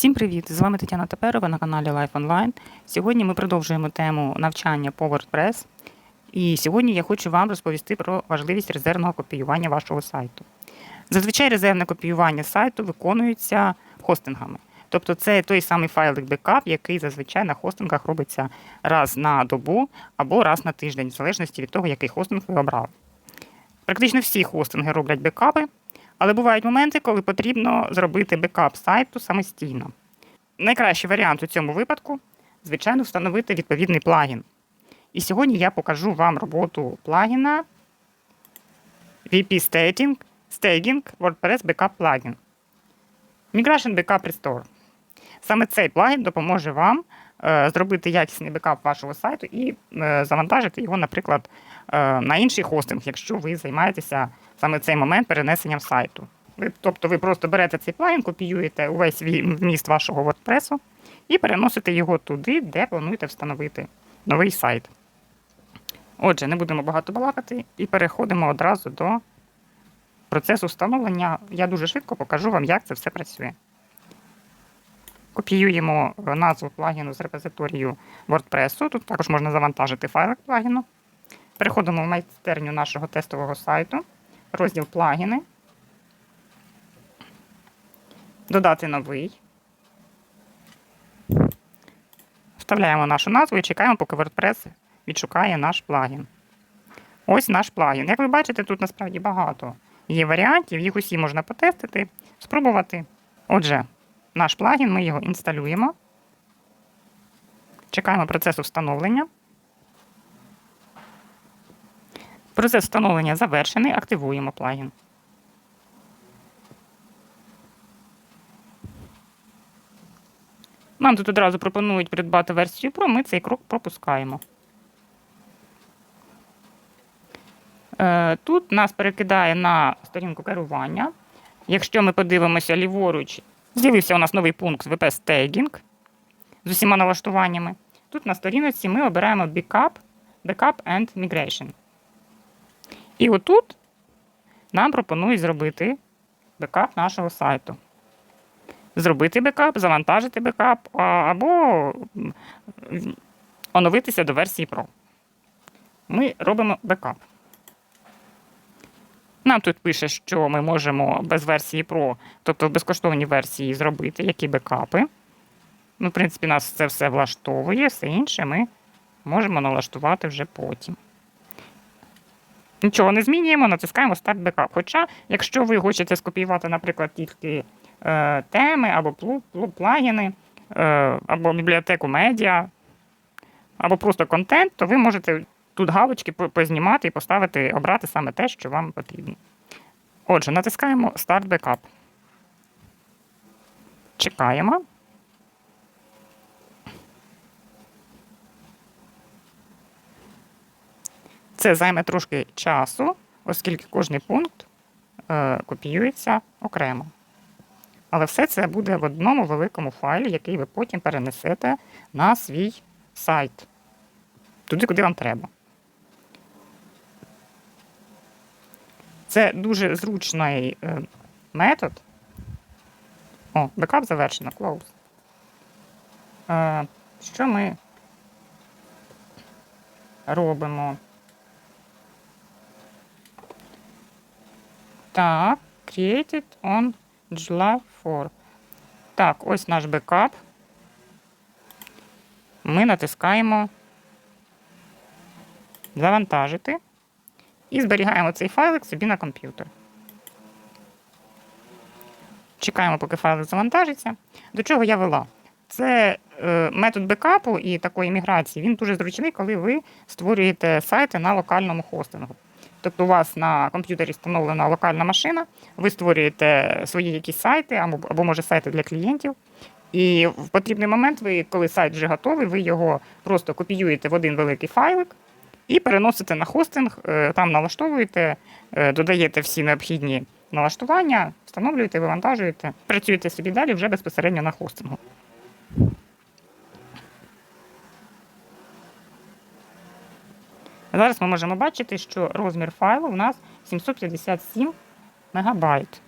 Всім привіт! З вами Тетяна Теперова на каналі Life Online. Сьогодні ми продовжуємо тему навчання по WordPress. І сьогодні я хочу вам розповісти про важливість резервного копіювання вашого сайту. Зазвичай резервне копіювання сайту виконується хостингами. Тобто це той самий файлик бекап, який зазвичай на хостингах робиться раз на добу або раз на тиждень, в залежності від того, який хостинг ви обрали. Практично всі хостинги роблять бекапи, але бувають моменти, коли потрібно зробити бекап сайту самостійно. Найкращий варіант у цьому випадку, звичайно, встановити відповідний плагін. І сьогодні я покажу вам роботу плагіна VP Staging, Staging WordPress Backup Plugin. Migration Backup Restore. Саме цей плагін допоможе вам зробити якісний бекап вашого сайту і е, завантажити його, наприклад, е, на інший хостинг, якщо ви займаєтеся саме цей момент перенесенням сайту. Ви, тобто ви просто берете цей плагін, копіюєте увесь ві- вміст вашого WordPress і переносите його туди, де плануєте встановити новий сайт. Отже, не будемо багато балакати і переходимо одразу до процесу встановлення. Я дуже швидко покажу вам, як це все працює. Копіюємо назву плагіну з репозиторію WordPress. Тут також можна завантажити файлик плагіну. Переходимо в майстерню нашого тестового сайту, розділ плагіни. Додати новий. Вставляємо нашу назву і чекаємо, поки WordPress відшукає наш плагін. Ось наш плагін. Як ви бачите, тут насправді багато є варіантів, їх усі можна потестити, спробувати. Отже, наш плагін, ми його інсталюємо. Чекаємо процесу встановлення. Процес встановлення завершений. Активуємо плагін. Нам тут одразу пропонують придбати версію Pro, ми цей крок пропускаємо. Е, Тут нас перекидає на сторінку керування. Якщо ми подивимося ліворуч, з'явився у нас новий пункт VP Staging з усіма налаштуваннями. Тут на сторінці ми обираємо Backup, Backup and Migration. І отут нам пропонують зробити бекап нашого сайту. Зробити бекап, завантажити бекап або оновитися до версії Pro. Ми робимо бекап. Нам тут пише, що ми можемо без версії Pro, тобто в безкоштовній версії, зробити які бекапи. Ну, в принципі, нас це все влаштовує, все інше ми можемо налаштувати вже потім. Нічого не змінюємо, натискаємо Start Backup. Хоча, якщо ви хочете скопіювати, наприклад, тільки е, теми або плагіни, е, або бібліотеку медіа, або просто контент, то ви можете тут галочки познімати і поставити, обрати саме те, що вам потрібно. Отже, натискаємо Start Backup. Чекаємо. Це займе трошки часу, оскільки кожний пункт е, копіюється окремо. Але все це буде в одному великому файлі, який ви потім перенесете на свій сайт. Туди, куди вам треба. Це дуже зручний е, метод. О, бекап завершено, close. Е, що ми робимо? Так, created on July 4. Так, ось наш бекап. Ми натискаємо завантажити і зберігаємо цей файлик собі на комп'ютер. Чекаємо, поки файлик завантажиться. До чого я вела? Це е, метод бекапу і такої міграції. Він дуже зручний, коли ви створюєте сайти на локальному хостингу. Тобто у вас на комп'ютері встановлена локальна машина, ви створюєте свої якісь сайти, або, або може сайти для клієнтів. І в потрібний момент, ви, коли сайт вже готовий, ви його просто копіюєте в один великий файлик і переносите на хостинг, е, там налаштовуєте, е, додаєте всі необхідні налаштування, встановлюєте, вивантажуєте, працюєте собі далі вже безпосередньо на хостингу. Зараз ми можемо бачити, що розмір файлу у нас 757 мегабайт.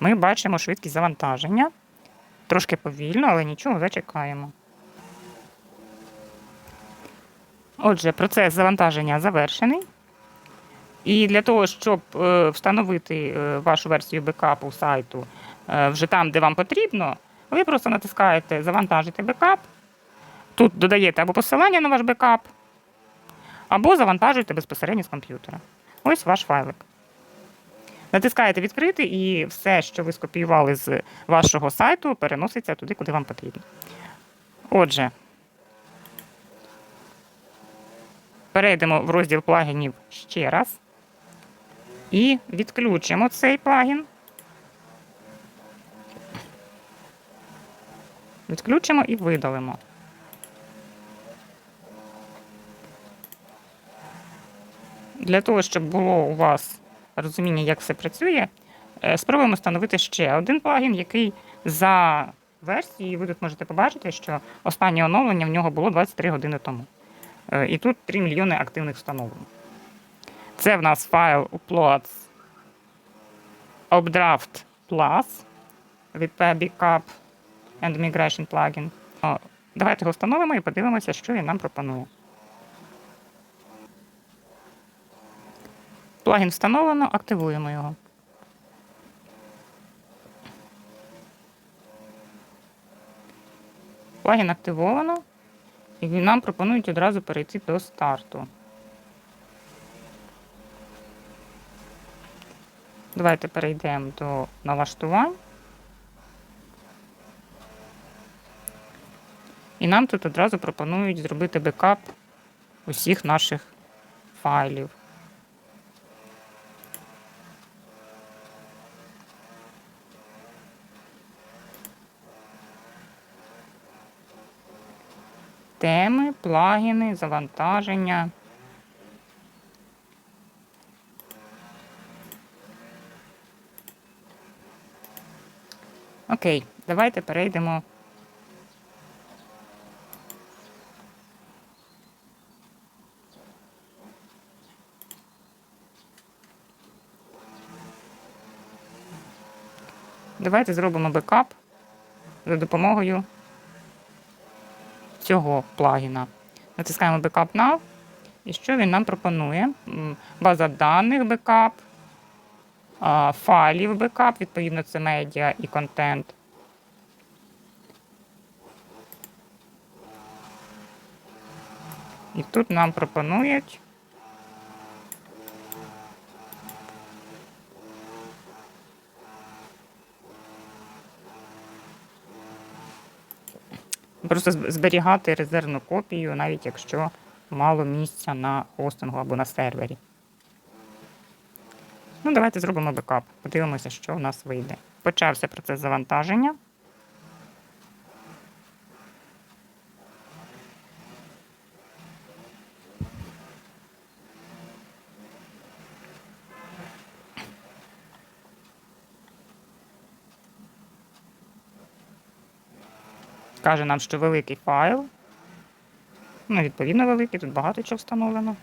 Ми бачимо швидкість завантаження. Трошки повільно, але нічого, зачекаємо. Отже, процес завантаження завершений. І для того, щоб е, встановити е, вашу версію бекапу сайту е, вже там, де вам потрібно, ви просто натискаєте Завантажити бекап. Тут додаєте або посилання на ваш бекап, або завантажуєте безпосередньо з комп'ютера. Ось ваш файлик. Натискаєте відкрити, і все, що ви скопіювали з вашого сайту, переноситься туди, куди вам потрібно. Отже, перейдемо в розділ плагінів ще раз. І відключимо цей плагін. Відключимо і видалимо. Для того, щоб було у вас розуміння, як все працює, е, спробуємо встановити ще один плагін, який за версією ви тут можете побачити, що останнє оновлення в нього було 23 години тому. Е, І тут 3 мільйони активних встановлень. Це в нас файл uploads updraft plus WP Backup and Migration Plugin. Давайте його встановимо і подивимося, що він нам пропонує. Плагін встановлено, активуємо його. Плагін активовано, і нам пропонують одразу перейти до старту. Давайте перейдемо до налаштувань. І нам тут одразу пропонують зробити бекап усіх наших файлів. Теми, плагіни, завантаження. Окей, давайте перейдемо. Давайте зробимо бекап за допомогою цього плагіна. Натискаємо Backup Now. І що він нам пропонує? База даних бекап, файлів бекап, відповідно, це медіа і контент. І тут нам пропонують просто зберігати резервну копію, навіть якщо мало місця на хостингу або на сервері. Ну, давайте зробимо бекап. Подивимося, що в нас вийде. Почався процес завантаження. Каже нам, що великий файл. Ну, відповідно, великий, тут багато чого встановлено.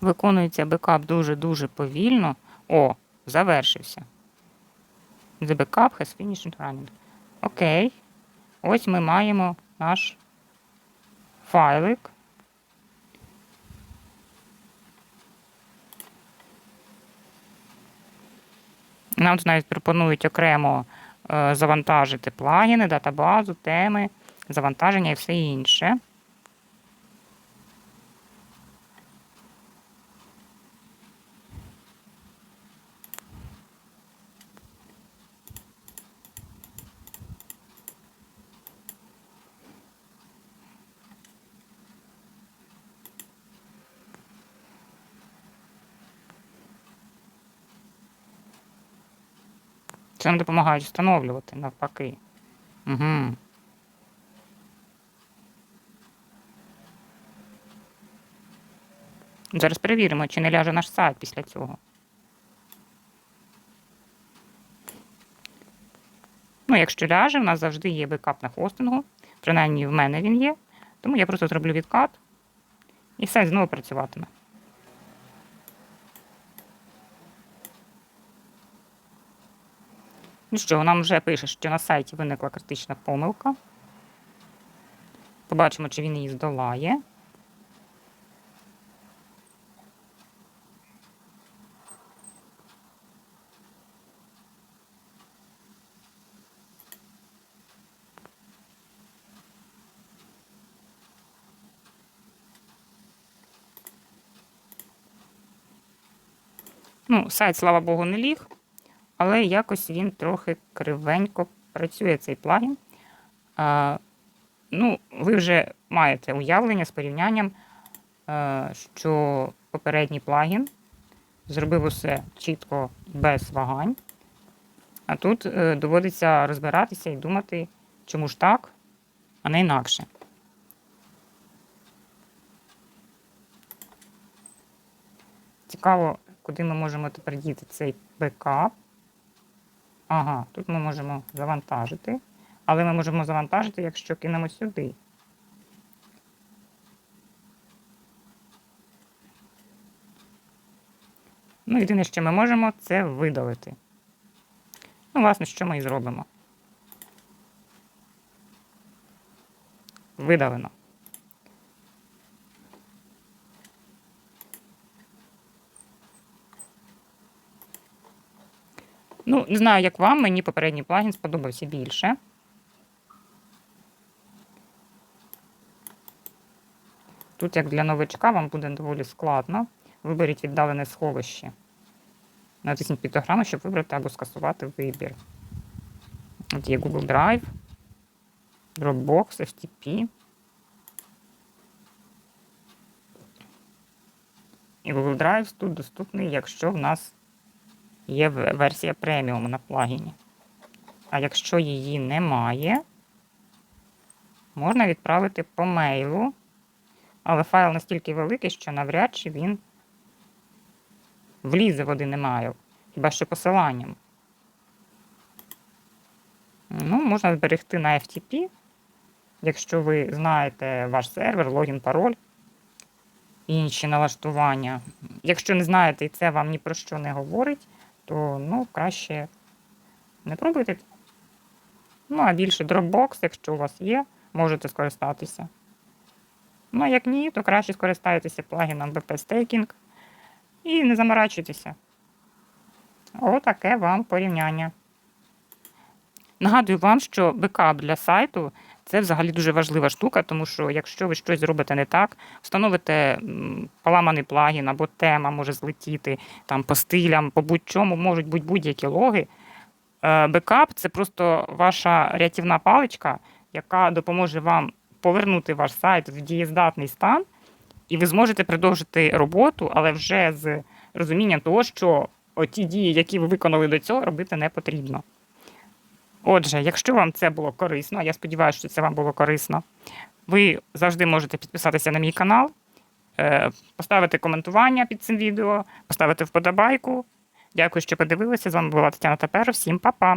Виконується бекап дуже-дуже повільно. О, завершився. The backup has finished running. Окей. Ось ми маємо наш файлик. Нам тут навіть пропонують окремо е, завантажити плагіни, датабазу, теми, завантаження і все інше. Нам допомагають встановлювати навпаки. Угу. Зараз перевіримо, чи не ляже наш сайт після цього. Ну, якщо ляже, в нас завжди є бекап на хостингу. Принаймні в мене він є. Тому я просто зроблю відкат і все знову працюватиме. Ну що, нам вже пише, що на сайті виникла критична помилка. Побачимо, чи він її здолає. Ну, сайт, слава Богу, не ліг, але якось він трохи кривенько працює цей плагін. А, ну, ви вже маєте уявлення з порівнянням, а, що попередній плагін зробив усе чітко без вагань. А тут е, доводиться розбиратися і думати, чому ж так, а не інакше. Цікаво, куди ми можемо тепер діти цей бекап. Ага, тут ми можемо завантажити. Але ми можемо завантажити, якщо кинемо сюди. Ну, єдине, що ми можемо, це видалити. Ну, власне, що ми і зробимо. Видалено. Ну, не знаю, як вам, мені попередній плагін сподобався більше. Тут, як для новичка, вам буде доволі складно. Виберіть віддалене сховище. Натисніть піктограму, щоб вибрати або скасувати вибір. От є Google Drive, Dropbox, FTP. І Google Drive тут доступний, якщо в нас є версія преміум на плагіні. А якщо її немає, можна відправити по мейлу, але файл настільки великий, що навряд чи він влізе в один емейл, хіба що посиланням. Ну, можна зберегти на FTP, якщо ви знаєте ваш сервер, логін, пароль, інші налаштування. Якщо не знаєте і це вам ні про що не говорить, то ну, краще не пробуйте. Ну, а більше Dropbox, якщо у вас є, можете скористатися. Ну, а як ні, то краще скористайтеся плагіном BP Staking і не заморачуйтеся. Отаке вам порівняння. Нагадую вам, що бекап для сайту це взагалі дуже важлива штука, тому що якщо ви щось зробите не так, встановите поламаний плагін або тема може злетіти там по стилям, по будь-чому можуть бути будь-які логи. Е, Бекап це просто ваша рятівна паличка, яка допоможе вам повернути ваш сайт в дієздатний стан, і ви зможете продовжити роботу, але вже з розумінням того, що оті дії, які ви виконали до цього, робити не потрібно. Отже, якщо вам це було корисно, я сподіваюся, що це вам було корисно, ви завжди можете підписатися на мій канал, е, поставити коментування під цим відео, поставити вподобайку. Дякую, що подивилися. З вами була Тетяна Тапер. Всім па-па!